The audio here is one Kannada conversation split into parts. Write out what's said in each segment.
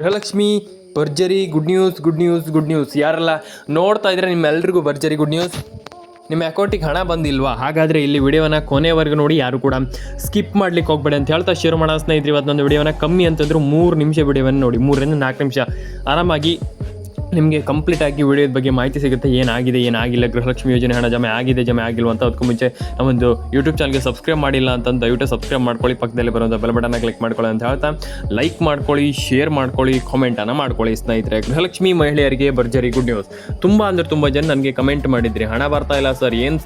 ಗೃಹಲಕ್ಷ್ಮಿ, ಭರ್ಜರಿ good news good news good news ಯಾರೆಲ್ಲ ನೋಡ್ತಾ ಇದ್ರೆ ನಿಮ್ಮೆಲ್ಲರಿಗೂ ಭರ್ಜರಿ ಗುಡ್ ನ್ಯೂಸ್ ನಿಮ್ಮ ಅಕೌಂಟಿಗೆ ಹಣ ಬಂದಿಲ್ವಾ? ಹಾಗಾದರೆ ಇಲ್ಲಿ ವಿಡಿಯೋನ ಕೊನೆವರೆಗೂ ನೋಡಿ, ಯಾರು ಕೂಡ ಸ್ಕಿಪ್ ಮಾಡ್ಲಿಕ್ಕೆ ಹೋಗ್ಬೇಡಿ ಅಂತ ಹೇಳ್ತಾ ಶುರು ಮಾಡೋ ಸ್ನೇಹಿತರೆ, ಇವತ್ತೊಂದು ವಿಡಿಯೋನ ಕಮ್ಮಿ ಅಂತಂದ್ರು ಮೂರು ನಿಮಿಷ ವಿಡಿಯೋವನ್ನು ನೋಡಿ. ಮೂರರಿಂದ ನಾಲ್ಕು ನಿಮಿಷ. ಆರಾಮಾಗಿ ನಿಮಗೆ ಕಂಪ್ಲೀಟ್ ಆಗಿ ವಿಡಿಯೋದ ಬಗ್ಗೆ ಮಾಹಿತಿ ಸಿಗುತ್ತೆ. ಏನಾಗಿದೆ, ಏನಾಗಿಲ್ಲ, ಗೃಹಲಕ್ಷ್ಮಿ ಯೋಜನೆ ಹಣ ಜಮೆ ಆಗಿದೆ, ಜಮೆ ಆಗಿಲ್ಲ ಅಂತ ಅದಕ್ಕೂ ಮುಂಚೆ ನಮ್ಮೊಂದು ಯೂಟ್ಯೂಬ್ ಚಾನಲ್ಗೆ ಸಬ್ಸ್ಕ್ರೈಬ್ ಮಾಡಿಲ್ಲ ಅಂತ ದಯವಿಟ್ಟು ಸಬ್ಸ್ಕ್ರೈಬ್ ಮಾಡ್ಕೊಳ್ಳಿ. ಪಕ್ಕದಲ್ಲಿ ಬರುವಂಥ ಬೆಲ್ ಬಟನ್ನ ಕ್ಲಿಕ್ ಮಾಡ್ಕೊಳ್ಳಿ ಅಂತ ಹೇಳ್ತಾ ಲೈಕ್ ಮಾಡ್ಕೊಳ್ಳಿ ಶೇರ್ ಮಾಡ್ಕೊಳ್ಳಿ ಕಾಮೆಂಟನ್ನು ಮಾಡ್ಕೊಳ್ಳಿ ಸ್ನೇಹಿತರೆ. ಗೃಹಲಕ್ಷ್ಮಿ ಮಹಿಳೆಯರಿಗೆ ಭರ್ಜರಿ ಗುಡ್ ನ್ಯೂಸ್ ತುಂಬ ಅಂದರೆ ತುಂಬ ಜನ ನನಗೆ ಕಮೆಂಟ್ ಮಾಡಿದ್ರಿ. ಹಣ ಬರ್ತಾ ಇಲ್ಲ ಸರ್ ಏನು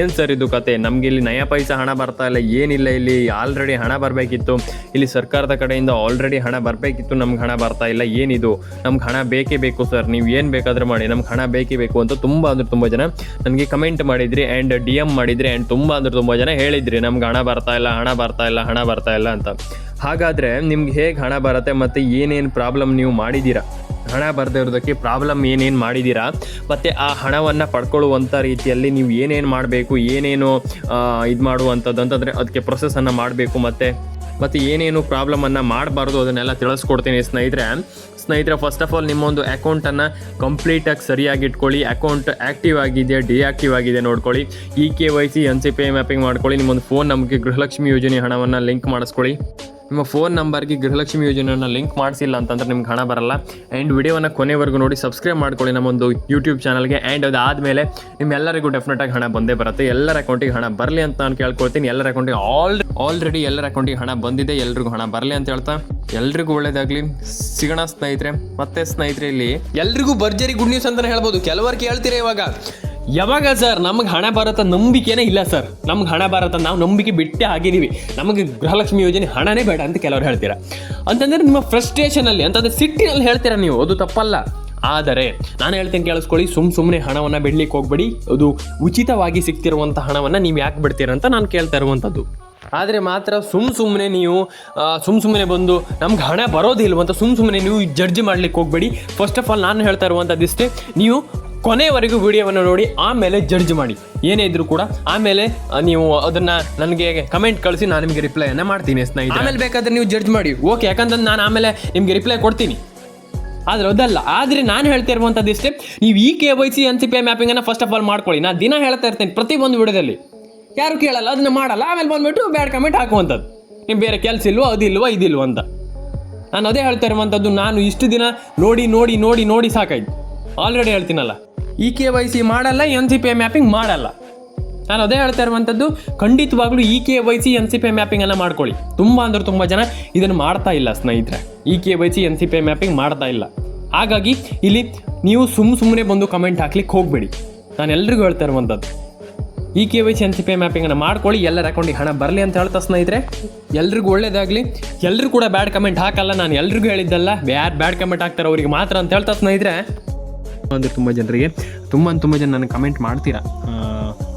ಏನು ಸರ್ ಇದು ಕತೆ? ನಮಗೆ ಇಲ್ಲಿ ನಯ ಪೈಸ ಹಣ ಬರ್ತಾ ಇಲ್ಲ. ಏನಿಲ್ಲ ಇಲ್ಲಿ. ಆಲ್ರೆಡಿ ಹಣ ಬರಬೇಕಿತ್ತು. ಇಲ್ಲಿ ಸರ್ಕಾರದ ಕಡೆಯಿಂದ ಆಲ್ರೆಡಿ ಹಣ ಬರಬೇಕಿತ್ತು. ನಮ್ಗೆ ಹಣ ಬರ್ತಾ ಇಲ್ಲ. ಏನಿದು? ನಮ್ಗೆ ಹಣ ಬೇಕೇ ಬೇಕು. ಸರ್, ನೀವು ಏನು ಬೇಕಾದರೂ ಮಾಡಿ, ನಮ್ಗೆ ಹಣ ಬೇಕೇ ಬೇಕು ಅಂತ ತುಂಬ ಅಂದ್ರೆ ತುಂಬ ಜನ ನನಗೆ ಕಮೆಂಟ್ ಮಾಡಿದ್ರಿ ಆ್ಯಂಡ್ ಡಿ ಎಂ ಮಾಡಿದ್ರಿ ಆ್ಯಂಡ್ ತುಂಬ ಅಂದ್ರೆ ತುಂಬ ಜನ ಹೇಳಿದ್ರಿ, ನಮ್ಗೆ ಹಣ ಬರ್ತಾ ಇಲ್ಲ, ಹಣ ಬರ್ತಾ ಇಲ್ಲ, ಹಣ ಬರ್ತಾ ಇಲ್ಲ ಅಂತ. ಹಾಗಾದರೆ ನಿಮ್ಗೆ ಹೇಗೆ ಹಣ ಬರುತ್ತೆ ಮತ್ತು ಏನೇನು ಪ್ರಾಬ್ಲಮ್ ನೀವು ಮಾಡಿದ್ದೀರಾ? ಹಣ ಬರದೇ ಇರೋದಕ್ಕೆ ಪ್ರಾಬ್ಲಮ್ ಏನೇನು ಮಾಡಿದ್ದೀರಾ? ಮತ್ತು ಆ ಹಣವನ್ನು ಪಡ್ಕೊಳ್ಳುವಂಥ ರೀತಿಯಲ್ಲಿ ನೀವು ಏನೇನು ಮಾಡಬೇಕು, ಏನೇನು ಇದು ಮಾಡುವಂಥದ್ದು ಅಂತಂದರೆ ಅದಕ್ಕೆ ಪ್ರೊಸೆಸನ್ನು ಮಾಡಬೇಕು ಮತ್ತು? ಮತ್ತು ಏನೇನು ಪ್ರಾಬ್ಲಮನ್ನು ಮಾಡಬಾರ್ದು ಅದನ್ನೆಲ್ಲ ತಿಳಿಸ್ಕೊಡ್ತೀನಿ ಸ್ನೇಹಿತರೆ. ಸ್ನೇಹಿತರೆ ಫಸ್ಟ್ ಆಫ್ ಆಲ್ ನಿಮ್ಮೊಂದು ಅಕೌಂಟನ್ನು ಕಂಪ್ಲೀಟಾಗಿ ಸರಿಯಾಗಿ ಇಟ್ಕೊಳ್ಳಿ. ಅಕೌಂಟ್ ಆ್ಯಕ್ಟಿವ್ ಆಗಿದೆ ಡಿಆಕ್ಟಿವ್ ಆಗಿದೆ ನೋಡ್ಕೊಳ್ಳಿ. E K Y C N C P mapping ಮಾಡ್ಕೊಳ್ಳಿ. ನಿಮ್ಮೊಂದು ಫೋನ್ ನಮಗೆ ಗೃಹಲಕ್ಷ್ಮಿ ಯೋಜನೆ ಹಣವನ್ನು ಲಿಂಕ್ ಮಾಡಿಸ್ಕೊಳ್ಳಿ. ನಿಮ್ಮ ಫೋನ್ ನಂಬರ್ಗೆ ಗೃಹಲಕ್ಷ್ಮಿ ಯೋಜನೆಯನ್ನು ಲಿಂಕ್ ಮಾಡಿಸಿಲ್ಲ ಅಂತಂದ್ರೆ ನಿಮ್ಗೆ ಹಣ ಬರಲ್ಲ. ಆ್ಯಂಡ್ ವಿಡಿಯೋನ ಕೊನೆವರೆಗೂ ನೋಡಿ ಸಬ್ಸ್ಕ್ರೈಬ್ ಮಾಡ್ಕೊಳ್ಳಿ ನಮ್ಮೊಂದು ಯೂಟ್ಯೂಬ್ ಚಾನಲ್ಗೆ ಆ್ಯಂಡ್ ಅದಾದಮೇಲೆ ನಿಮ್ಮೆಲ್ಲರಿಗೂ ಡೆಫಿನೆಟಾಗಿ ಹಣ ಬಂದೇ ಬರುತ್ತೆ. ಎಲ್ಲರ ಅಕೌಂಟಿಗೆ ಹಣ ಬರಲಿ ಅಂತ ನಾನು ಕೇಳ್ಕೊಳ್ತೀನಿ. ಎಲ್ಲರ ಅಕೌಂಟಿಗೆ ಆಲ್ ಆಲ್ರೆಡಿ ಎಲ್ಲರ ಅಕೌಂಟಿಗೆ ಹಣ ಬಂದಿದೆ. ಎಲ್ರಿಗೂ ಹಣ ಬರಲಿ ಅಂತ ಹೇಳ್ತಾ. ಎಲ್ರಿಗೂ ಒಳ್ಳೇದಾಗಲಿ. ಸಿಗೋಣ ಸ್ನೇಹಿತರೆ. ಮತ್ತೆ ಸ್ನೇಹಿತರೆ, ಇಲ್ಲಿ ಎಲ್ರಿಗೂ ಭರ್ಜರಿ ಗುಡ್ ನ್ಯೂಸ್ ಅಂತಲೇ ಹೇಳ್ಬೋದು. ಕೆಲವರು ಕೇಳ್ತೀರಾ ಇವಾಗ? ಯಾವಾಗ ಸರ್? ನಮಗೆ ಹಣ ಭಾರತ ನಂಬಿಕೆನೇ ಇಲ್ಲ ಸರ್. ನಮ್ಗೆ ಹಣ ಭಾರತ ನಾವು ನಂಬಿಕೆ ಬಿಟ್ಟೇ ಆಗಿದ್ದೀವಿ ನಮಗೆ ಗೃಹಲಕ್ಷ್ಮಿ ಯೋಜನೆ ಹಣನೇ ಬೇಡ ಅಂತ ಕೆಲವರು ಹೇಳ್ತೀರಾ? ಅಂತಂದರೆ ನಿಮ್ಮ ಫ್ರಸ್ಟ್ರೇಷನಲ್ಲಿ ಅಂತಂದ್ರೆ ಸಿಟ್ಟಿನಲ್ಲಿ ಹೇಳ್ತೀರಾ ನೀವು? ಅದು ತಪ್ಪಲ್ಲ. ಆದರೆ ನಾನು ಹೇಳ್ತೀನಿ ಕೇಳಿಸ್ಕೊಳ್ಳಿ ಸುಮ್ಮ ಸುಮ್ಮನೆ ಹಣವನ್ನು ಬಿಡ್ಲಿಕ್ಕೆ ಹೋಗ್ಬೇಡಿ. ಅದು ಉಚಿತವಾಗಿ ಸಿಗ್ತಿರುವಂಥ ಹಣವನ್ನು ನೀವು ಯಾಕೆ ಬಿಡ್ತೀರ ಅಂತ ನಾನು ಕೇಳ್ತಾ ಇರುವಂಥದ್ದು ಆದರೆ ಮಾತ್ರ ಸುಮ್ಮ ಸುಮ್ಮನೆ ನೀವು ಸುಮ್ಮ ಸುಮ್ಮನೆ ಬಂದು ನಮ್ಗೆ ಹಣ ಬರೋದಿಲ್ವಂತ ಸುಮ್ಮ ಸುಮ್ ಸುಮ್ಮನೆ ನೀವು ಜಡ್ಜ್ ಮಾಡ್ಲಿಕ್ಕೆ ಹೋಗ್ಬೇಡಿ. ಫಸ್ಟ್ ಆಫ್ ಆಲ್ ನಾನು ಹೇಳ್ತಾ ಇರುವಂಥದ್ದು ಇಷ್ಟೇ ನೀವು ಕೊನೆವರೆಗೂ ವಿಡಿಯೋವನ್ನು ನೋಡಿ ಆಮೇಲೆ ಜಡ್ಜ್ ಮಾಡಿ. ಏನೇ ಇದ್ರೂ ಕೂಡ ಆಮೇಲೆ ನೀವು ಅದನ್ನ ನನಗೆ ಕಮೆಂಟ್ ಕಳಿಸಿ ನಾನು ನಿಮಗೆ ರಿಪ್ಲೈಯನ್ನು ಮಾಡ್ತೀನಿ ಸ್ನೇಹಿತರೆ. ಆಮೇಲೆ ಬೇಕಾದ್ರೆ ನೀವು ಜಡ್ಜ್ ಮಾಡಿ. ಓಕೆ ಯಾಕಂದ್ರೆ ನಾನು ಆಮೇಲೆ ನಿಮಗೆ ರಿಪ್ಲೈ ಕೊಡ್ತೀನಿ. ಆದ್ರೆ ಅದಲ್ಲ. ಆದರೆ ನಾನು ಹೇಳ್ತಾ ಇರುವಂಥದ್ದು ಇಷ್ಟೇ ನೀವು ಈ K Y C N C P ಮ್ಯಾಪಿಂಗನ್ನು first of all ಮಾಡ್ಕೊಳ್ಳಿ. ನಾನು ದಿನ ಹೇಳ್ತಾ ಇರ್ತೇನೆ ಪ್ರತಿ ಒಂದು ವಿಡಿಯೋದಲ್ಲಿ. ಯಾರು ಕೇಳಲ್ಲ ಅದನ್ನ ಮಾಡಲ್ಲ. ಆಮೇಲೆ ಬಂದುಬಿಟ್ಟು ಬ್ಯಾಡ್ ಕಮೆಂಟ್ ಹಾಕುವಂಥದ್ದು ನೀವು ಬೇರೆ ಕೆಲಸ ಇಲ್ವೋ ಅದಿಲ್ವೋ ಇದಿಲ್ವೋ ಅಂತ. ನಾನು ಅದೇ ಹೇಳ್ತಾ ಇರುವಂಥದ್ದು ನಾನು ಇಷ್ಟು ದಿನ ನೋಡಿ ನೋಡಿ ನೋಡಿ ನೋಡಿ ಸಾಕಾಯ್ತು. ಆಲ್ರೆಡಿ ಹೇಳ್ತೀನಲ್ಲ. ಇ ಕೆ ವೈ ಸಿ ಮಾಡಲ್ಲ, ಎನ್ ಸಿ ಪಿ ಮ್ಯಾಪಿಂಗ್ ಮಾಡಲ್ಲ. ನಾನು ಅದೇ ಹೇಳ್ತಾ ಇರುವಂಥದ್ದು, ಖಂಡಿತವಾಗ್ಲೂ E K Y C, N C P ಮ್ಯಾಪಿಂಗನ್ನು ಮಾಡ್ಕೊಳ್ಳಿ. ತುಂಬ ಅಂದ್ರೆ ತುಂಬ ಜನ ಇದನ್ನು ಮಾಡ್ತಾ ಇಲ್ಲ ಸ್ನೇಹಿತರೆ. E K Y C, N C P mapping ಮಾಡ್ತಾ ಇಲ್ಲ. ಹಾಗಾಗಿ ಇಲ್ಲಿ ನೀವು ಸುಮ್ಮ ಸುಮ್ಮನೆ ಬಂದು ಕಮೆಂಟ್ ಹಾಕ್ಲಿಕ್ಕೆ ಹೋಗಬೇಡಿ. ನಾನು ಎಲ್ರಿಗೂ ಹೇಳ್ತಾ ಇರುವಂಥದ್ದು. E K Y C, N C P ಮ್ಯಾಪಿಂಗನ್ನು ಮಾಡ್ಕೊಳ್ಳಿ, ಎಲ್ಲರ ಅಕೌಂಟಿಗೆ ಹಣ ಬರಲಿ ಅಂತ ಹೇಳ್ತಾ ಸ್ನೇಹಿತರೆ. ಎಲ್ರಿಗೂ ಒಳ್ಳೇದಾಗಲಿ. ಎಲ್ಲರೂ ಕೂಡ ಬ್ಯಾಡ್ ಕಮೆಂಟ್ ಹಾಕಲ್ಲ, ನಾನು ಎಲ್ರಿಗೂ ಹೇಳಿದ್ದಲ್ಲ, ಯಾರು ಬ್ಯಾಡ್ ಕಮೆಂಟ್ ಹಾಕ್ತಾರೆ ಅವರಿಗೆ ಮಾತ್ರ ಅಂತ ಹೇಳ್ತಾ ಸ್ನೇಹಿತರೆ. ಅಂದರೆ ತುಂಬ ಜನರಿಗೆ, ತುಂಬ ತುಂಬ ಜನ ನನಗೆ ಕಮೆಂಟ್ ಮಾಡ್ತೀರಾ?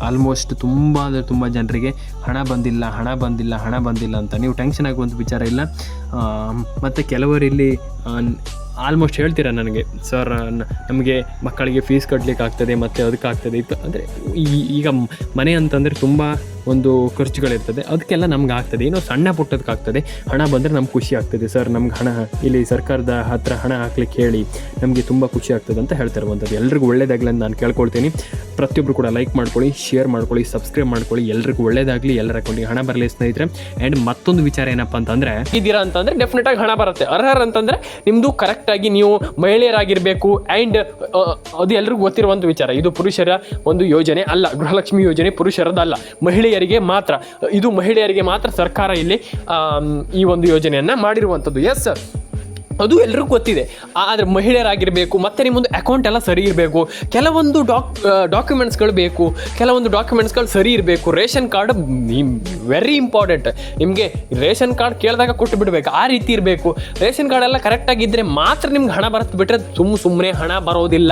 ಆಲ್ಮೋಸ್ಟ್ ತುಂಬ ಅಂದರೆ ತುಂಬ ಜನರಿಗೆ, ಹಣ ಬಂದಿಲ್ಲ ಹಣ ಬಂದಿಲ್ಲ ಹಣ ಬಂದಿಲ್ಲ ಅಂತ. ನೀವು ಟೆನ್ಷನ್ ಆಗುವಂಥ ವಿಚಾರ ಇಲ್ಲ. ಮತ್ತು ಕೆಲವರು ಇಲ್ಲಿ ಆಲ್ಮೋಸ್ಟ್ ಹೇಳ್ತೀರಾ ನನಗೆ ಸರ್ ನಮಗೆ ಮಕ್ಕಳಿಗೆ ಫೀಸ್ ಕಟ್ಟಲಿಕ್ಕೆ ಆಗ್ತದೆ ಮತ್ತು ಅದಕ್ಕಾಗ್ತದೆ ಇತ್ತು, ಅಂದರೆ ಈಗ ಮನೆ ಅಂತಂದರೆ ತುಂಬ ಒಂದು ಖರ್ಚುಗಳಿರ್ತದೆ. ಅದಕ್ಕೆಲ್ಲ ನಮ್ಗೆ ಆಗ್ತದೆ. ಏನೋ ಸಣ್ಣ ಪುಟ್ಟದಕ್ಕೆ ಆಗ್ತದೆ. ಹಣ ಬಂದರೆ ನಮ್ಗೆ ಖುಷಿ ಆಗ್ತದೆ. ಸರ್, ನಮ್ಗೆ ಹಣ, ಇಲ್ಲಿ ಸರ್ಕಾರದ ಹತ್ರ ಹಣ ಹಾಕ್ಲಿಕ್ಕೆ ಹೇಳಿ, ನಮಗೆ ತುಂಬ ಖುಷಿ ಆಗ್ತದೆ ಅಂತ ಹೇಳ್ತಾ ಇರುವಂಥದ್ದು. ಎಲ್ರಿಗೂ ಒಳ್ಳೇದಾಗಲಿ ಅಂತ ನಾನು ಕೇಳ್ಕೊಳ್ತೀನಿ. ಪ್ರತಿಯೊಬ್ಬರು ಕೂಡ ಲೈಕ್ ಮಾಡ್ಕೊಳ್ಳಿ, ಶೇರ್ ಮಾಡ್ಕೊಳ್ಳಿ, ಸಬ್ಸ್ಕ್ರೈಬ್ ಮಾಡ್ಕೊಳ್ಳಿ. ಎಲ್ರಿಗೂ ಒಳ್ಳೇದಾಗಲಿ. ಎಲ್ಲರ ಅಕೌಂಟಿಗೆ ಹಣ ಬರಲಿ ಸ್ನೇಹಿತರೆ. ಆ್ಯಂಡ್ ಮತ್ತೊಂದು ವಿಚಾರ ಏನಪ್ಪ ಅಂತಂದರೆ ಇದ್ದೀರಾ ಅಂತಂದರೆ ಡೆಫಿನೆಟಾಗಿ ಹಣ ಬರುತ್ತೆ. ಅರ್ಹರ್ ಅಂತಂದರೆ ನಿಮ್ಮದು ಕರೆಕ್ಟಾಗಿ ನೀವು ಮಹಿಳೆಯರಾಗಿರಬೇಕು. ಆ್ಯಂಡ್ ಅದು ಎಲ್ರಿಗೂ ಗೊತ್ತಿರುವಂಥ ವಿಚಾರ. ಇದು ಪುರುಷರ ಒಂದು ಯೋಜನೆ ಅಲ್ಲ. ಗೃಹಲಕ್ಷ್ಮಿ ಯೋಜನೆ ಪುರುಷರದಲ್ಲ. ಮಹಿಳೆಯರಿಗೆ ಮಾತ್ರ, ಇದು ಮಹಿಳೆಯರಿಗೆ ಮಾತ್ರ ಸರ್ಕಾರ ಇಲ್ಲಿ ಈ ಒಂದು ಯೋಜನೆಯನ್ನು ಮಾಡಿರುವಂಥದ್ದು. ಎಸ್ ಸರ್ ಅದು ಎಲ್ರಿಗೂ ಗೊತ್ತಿದೆ. ಆದರೆ ಮಹಿಳೆಯರಾಗಿರಬೇಕು, ಮತ್ತು ನಿಮ್ಮೊಂದು ಅಕೌಂಟ್ ಎಲ್ಲ ಸರಿ ಇರಬೇಕು, ಕೆಲವೊಂದು ಡಾಕ್ ಡಾಕ್ಯುಮೆಂಟ್ಸ್ಗಳು ಬೇಕು, ಕೆಲವೊಂದು ಡಾಕ್ಯುಮೆಂಟ್ಸ್ಗಳು ಸರಿ ಇರಬೇಕು. ರೇಷನ್ ಕಾರ್ಡ್ ವೆರಿ ಇಂಪಾರ್ಟೆಂಟ್ ನಿಮಗೆ ರೇಷನ್ ಕಾರ್ಡ್ ಕೇಳಿದಾಗ ಕೊಟ್ಟು ಬಿಡಬೇಕು, ಆ ರೀತಿ ಇರಬೇಕು. ರೇಷನ್ ಕಾರ್ಡ್ ಎಲ್ಲ ಕರೆಕ್ಟಾಗಿದ್ದರೆ ಮಾತ್ರ ನಿಮ್ಗೆ ಹಣ ಬರುತ್ತೆ ಬಿಟ್ಟರೆ ಸುಮ್ಮ ಸುಮ್ಮನೆ ಹಣ ಬರೋದಿಲ್ಲ.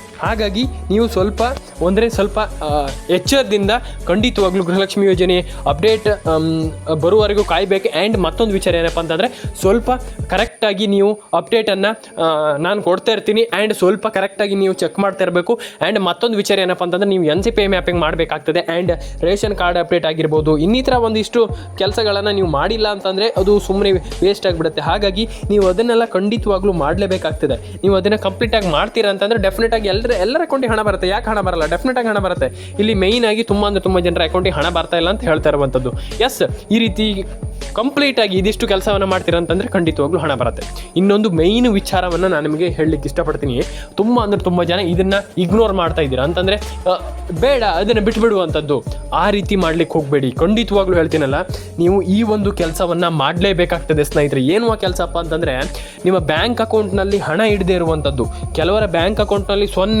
ಹಾಗಾಗಿ ನೀವು ಸ್ವಲ್ಪ ಅಂದರೆ ಸ್ವಲ್ಪ ಎಚ್ಚರದಿಂದ ಖಂಡಿತವಾಗ್ಲೂ ಗೃಹಲಕ್ಷ್ಮಿ ಯೋಜನೆ ಅಪ್ಡೇಟ್ ಬರುವವರೆಗೂ ಕಾಯಬೇಕು. ಆ್ಯಂಡ್ ಮತ್ತೊಂದು ವಿಚಾರ ಏನಪ್ಪ ಅಂತಂದರೆ, ಸ್ವಲ್ಪ ಕರೆಕ್ಟಾಗಿ ನೀವು ಅಪ್ಡೇಟನ್ನು ನಾನು ಕೊಡ್ತಾ ಇರ್ತೀನಿ. ಆ್ಯಂಡ್ ಸ್ವಲ್ಪ ಕರೆಕ್ಟಾಗಿ ನೀವು ಚೆಕ್ ಮಾಡ್ತಾ ಇರಬೇಕು. ಆ್ಯಂಡ್ ಮತ್ತೊಂದು ವಿಚಾರ ಏನಪ್ಪ ಅಂತಂದರೆ, ನೀವು ಎನ್ ಸಿ ಪಿ ಮ್ಯಾಪಿಂಗ್ ಮಾಡಬೇಕಾಗ್ತದೆ. ಆ್ಯಂಡ್ ರೇಷನ್ ಕಾರ್ಡ್ ಅಪ್ಡೇಟ್ ಆಗಿರ್ಬೋದು. ಇನ್ನಿತರ ಒಂದಿಷ್ಟು ಕೆಲಸಗಳನ್ನು ನೀವು ಮಾಡಿಲ್ಲ ಅಂತಂದರೆ, ಅದು ಸುಮ್ಮನೆ ವೇಸ್ಟ್ ಆಗಿಬಿಡುತ್ತೆ. ಹಾಗಾಗಿ ನೀವು ಅದನ್ನೆಲ್ಲ ಖಂಡಿತವಾಗ್ಲೂ ಮಾಡಲೇಬೇಕಾಗ್ತದೆ. ನೀವು ಅದನ್ನು ಕಂಪ್ಲೀಟಾಗಿ ಮಾಡ್ತೀರಾ ಅಂತಂದರೆ ಡೆಫಿನೆಟಾಗಿ ಎಲ್ಲರ ಎಲ್ಲರ ಅಕೌಂಟಿಗೆ ಹಣ ಬರುತ್ತೆ. ಯಾಕೆ ಹಣ ಬರಲ್ಲ? ಡೆಫಿನೆಟಾಗಿ ಹಣ ಬರುತ್ತೆ. ಇಲ್ಲಿ ಮೈನ್ ಆಗಿ ತುಂಬಾ ಅಂದರೆ ತುಂಬ ಜನರ ಅಕೌಂಟಿಗೆ ಹಣ ಬರ್ತಾ ಇಲ್ಲ ಅಂತ ಹೇಳ್ತಾ ಇರುವಂಥದ್ದು ಎಸ್ ಈ ರೀತಿ ಕಂಪ್ಲೀಟ್ ಆಗಿ ಇದಿಷ್ಟು ಕೆಲಸವನ್ನು ಮಾಡ್ತೀರಾ ಅಂತಂದರೆ ಖಂಡಿತವಾಗ್ಲೂ ಹಣ ಬರುತ್ತೆ. ಇನ್ನೊಂದು ಮೈನ್ ವಿಚಾರವನ್ನು ನಾನು ನಿಮಗೆ ಹೇಳಲಿಕ್ಕೆ ಇಷ್ಟಪಡ್ತೀನಿ. ತುಂಬ ಅಂದ್ರೆ ತುಂಬ ಜನ ಇದನ್ನು ಇಗ್ನೋರ್ ಮಾಡ್ತಾ ಇದ್ದೀರಾ ಅಂತಂದರೆ ಬೇಡ, ಅದನ್ನು ಬಿಟ್ಬಿಡುವಂಥದ್ದು ಆ ರೀತಿ ಮಾಡ್ಲಿಕ್ಕೆ ಹೋಗಬೇಡಿ. ಖಂಡಿತವಾಗ್ಲೂ ಹೇಳ್ತೀನಲ್ಲ, ನೀವು ಈ ಒಂದು ಕೆಲಸವನ್ನು ಮಾಡಲೇಬೇಕಾಗ್ತದೆ ಸ್ನೇಹಿತರೆ. ಏನು ಆ ಕೆಲಸಪ್ಪ ಅಂತಂದರೆ, ನಿಮ್ಮ ಬ್ಯಾಂಕ್ ಅಕೌಂಟ್ನಲ್ಲಿ ಹಣ ಇಡದೇ ಇರುವಂಥದ್ದು ಕೆಲವರ ಬ್ಯಾಂಕ್ ಅಕೌಂಟ್ನಲ್ಲಿ ಸೊನ್ನೆ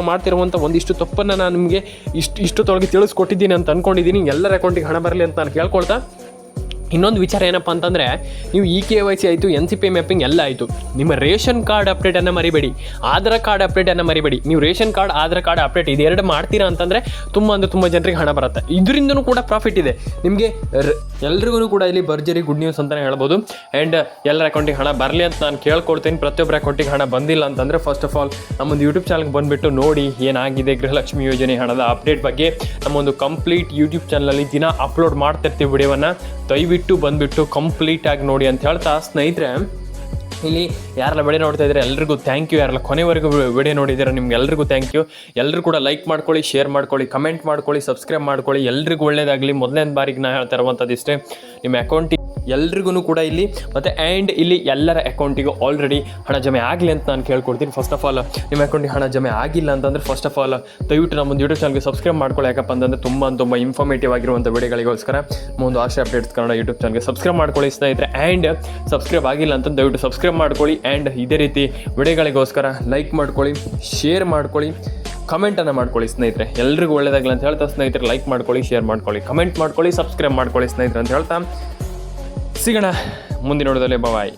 ಮಾಡ್ತಿರುವಂಥ ಒಂದಿಷ್ಟು ತಪ್ಪನ್ನು ನಾನು ನಿಮಗೆ ಇಷ್ಟು ಇಷ್ಟೊತ್ತೊಳಗೆ ತಿಳಿಸ್ಕೊಟ್ಟಿದ್ದೀನಿ ಅಂತ ಅಂದ್ಕೊಂಡಿದ್ದೀನಿ ಎಲ್ಲರ ಅಕೌಂಟಿಗೆ ಹಣ ಬರಲಿ ಅಂತ ನಾನು ಕೇಳ್ಕೊಳ್ತಾ ಇನ್ನೊಂದು ವಿಚಾರ ಏನಪ್ಪ ಅಂತಂದರೆ, ನೀವು ಇ ಕೆ ವೈ ಸಿ ಆಯಿತು, ಎನ್ ಸಿ ಪಿ ಮ್ಯಾಪಿಂಗ್ ಎಲ್ಲ ಆಯಿತು. ನಿಮ್ಮ ರೇಷನ್ ಕಾರ್ಡ್ ಅಪ್ಡೇಟನ್ನು ಮರಿಬೇಡಿ. ಆಧಾರ್ ಕಾರ್ಡ್ ಅಪ್ಡೇಟನ್ನು ಮರಿಬೇಡಿ. ನೀವು ration card, Aadhaar card update ಇದೆರಡು ಮಾಡ್ತೀರಾ ಅಂತಂದರೆ ತುಂಬ ಅಂದರೆ ತುಂಬ ಜನರಿಗೆ ಹಣ ಬರುತ್ತೆ. ಇದರಿಂದನೂ ಕೂಡ ಪ್ರಾಫಿಟ್ ಇದೆ. ನಿಮಗೆ ಎಲ್ರಿಗೂ ಕೂಡ ಇಲ್ಲಿ ಭರ್ಜರಿ ಗುಡ್ ನ್ಯೂಸ್ ಅಂತಲೇ ಹೇಳ್ಬೋದು. ಆ್ಯಂಡ್ ಎಲ್ಲರ ಅಕೌಂಟಿಗೆ ಹಣ ಬರಲಿ ಅಂತ ನಾನು ಕೇಳ್ಕೊಡ್ತೀನಿ ಪ್ರತಿಯೊಬ್ಬರ ಅಕೌಂಟಿಗೆ ಹಣ ಬಂದಿಲ್ಲ ಅಂತಂದರೆ ಫಸ್ಟ್ ಆಫ್ ಆಲ್ ನಮ್ಮೊಂದು ಯೂಟ್ಯೂಬ್ ಚಾನಲ್ಗೆ ಬಂದುಬಿಟ್ಟು ನೋಡಿ ಏನಾಗಿದೆ ಗೃಹಲಕ್ಷ್ಮಿ ಯೋಜನೆ ಹಣದ ಅಪ್ಡೇಟ್ ಬಗ್ಗೆ. ನಮ್ಮೊಂದು ಕಂಪ್ಲೀಟ್ ಯೂಟ್ಯೂಬ್ ಚಾನಲಲ್ಲಿ ದಿನ ಅಪ್ಲೋಡ್ ಮಾಡ್ತಿರ್ತೀವಿ ವಿಡಿಯೋವನ್ನು. ದಯವಿಟ್ಟು ಬಂದುಬಿಟ್ಟು ಕಂಪ್ಲೀಟಾಗಿ ನೋಡಿ ಅಂತ ಹೇಳ್ತಾ, ಸ್ನೇಹಿತರೆ, ಇಲ್ಲಿ ಯಾರೆಲ್ಲ ವಿಡಿಯೋ ನೋಡ್ತಾ ಇದ್ದಾರೆ, ಎಲ್ರಿಗೂ ಥ್ಯಾಂಕ್ ಯು ಯಾರೆಲ್ಲ ಕೊನೆವರೆಗೂ ವಿಡಿಯೋ ನೋಡಿದ್ದೀರಾ, ನಿಮ್ಗೆ ಎಲ್ರಿಗೂ ಥ್ಯಾಂಕ್ ಯು ಎಲ್ಲರೂ ಕೂಡ ಲೈಕ್ ಮಾಡ್ಕೊಳ್ಳಿ ಶೇರ್ ಮಾಡ್ಕೊಳ್ಳಿ ಕಮೆಂಟ್ ಮಾಡ್ಕೊಳ್ಳಿ ಸಬ್ಸ್ಕ್ರೈಬ್ ಮಾಡ್ಕೊಳ್ಳಿ. ಎಲ್ರಿಗೂ ಒಳ್ಳೇದಾಗಲಿ. ಮೊದಲನೇ ಬಾರಿಗೆ ನಾ ಹೇಳ್ತಾ ಇರುವಂಥದ್ದು ಇಷ್ಟೇ ನಿಮ್ಮ ಅಕೌಂಟಿಗೆ ಎಲ್ರಿಗೂ ಕೂಡ ಇಲ್ಲಿ, ಮತ್ತು ಆ್ಯಂಡ್ ಇಲ್ಲಿ ಎಲ್ಲರ ಅಕೌಂಟಿಗೂ ಆಲ್ರೆಡಿ ಹಣ ಜಮೆ ಆಗಲಿ ಅಂತ ನಾನು ಕೇಳ್ಕೊಡ್ತೀನಿ. ಫಸ್ಟ್ ಆಫ್ ಆಲ್ ನಿಮ್ಮ ಅಕೌಂಟಿಗೆ ಹಣ ಜಮೆ ಆಗಿಲ್ಲ ಅಂತಂದರೆ ಫಸ್ಟ್ ಆಫ್ ಆಲ್ ದಯವಿಟ್ಟು ನಮ್ಮ ಒಂದು ಯೂಟ್ಯೂಬ್ ಚಾನಲ್ಗೆ ಸಬ್ಸ್ಕ್ರೈಬ್ ಮಾಡ್ಕೊಳ್ಳಿ. ಯಾಕಪ್ಪ ಅಂತಂದರೆ ತುಂಬ ತುಂಬ ಇನ್ಫಾರ್ಮೇಟಿವ್ ಆಗಿರುವಂಥ ವಿಡಿಯೋಗಳಿಗೋಸ್ಕರ ಒಂದು ಆಶೆ ಅಪ್ಡೇಟ್ಸ್ ಕನ್ನಡ ಯೂಟ್ಯೂಬ್ ಚಾನಲ್ಗೆ ಸಬ್ಸ್ಕ್ರೈಬ್ ಮಾಡ್ಕೊಳ್ಳಿ ಸ್ನೇಹಿತರೆ. ಆ್ಯಂಡ್ ಸಬ್ಸ್ಕ್ರೈಬ್ ಆಗಿಲ್ಲ ಅಂತ ದಯವಿಟ್ಟು ಸಬ್ಸ್ಕ್ರೈಬ್ ಮಾಡ್ಕೊಳ್ಳಿ. ಆ್ಯಂಡ್ ಇದೇ ರೀತಿ ವಿಡಿಯೋಗಳಿಗೋಸ್ಕರ ಲೈಕ್ ಮಾಡ್ಕೊಳ್ಳಿ ಶೇರ್ ಮಾಡ್ಕೊಳ್ಳಿ ಕಮೆಂಟನ್ನು ಮಾಡ್ಕೊಳ್ಳಿ ಸ್ನೇಹಿತರೆ. ಎಲ್ರಿಗೂ ಒಳ್ಳೆಯದಾಗಲಿ ಅಂತ ಹೇಳ್ತಾ ಸ್ನೇಹಿತರೆ ಲೈಕ್ ಮಾಡ್ಕೊಳ್ಳಿ ಶೇರ್ ಮಾಡ್ಕೊಳ್ಳಿ ಕಮೆಂಟ್ ಮಾಡ್ಕೊಳ್ಳಿ ಸಬ್ಸ್ಕ್ರೈಬ್ ಮಾಡ್ಕೊಳ್ಳಿ ಸ್ನೇಹಿತರೆ ಅಂತ ಹೇಳ್ತಾ ಸಿಗೋಣ ಮುಂದಿನ ನೋಡೋದಲ್ಲೇ ಬಾಯ್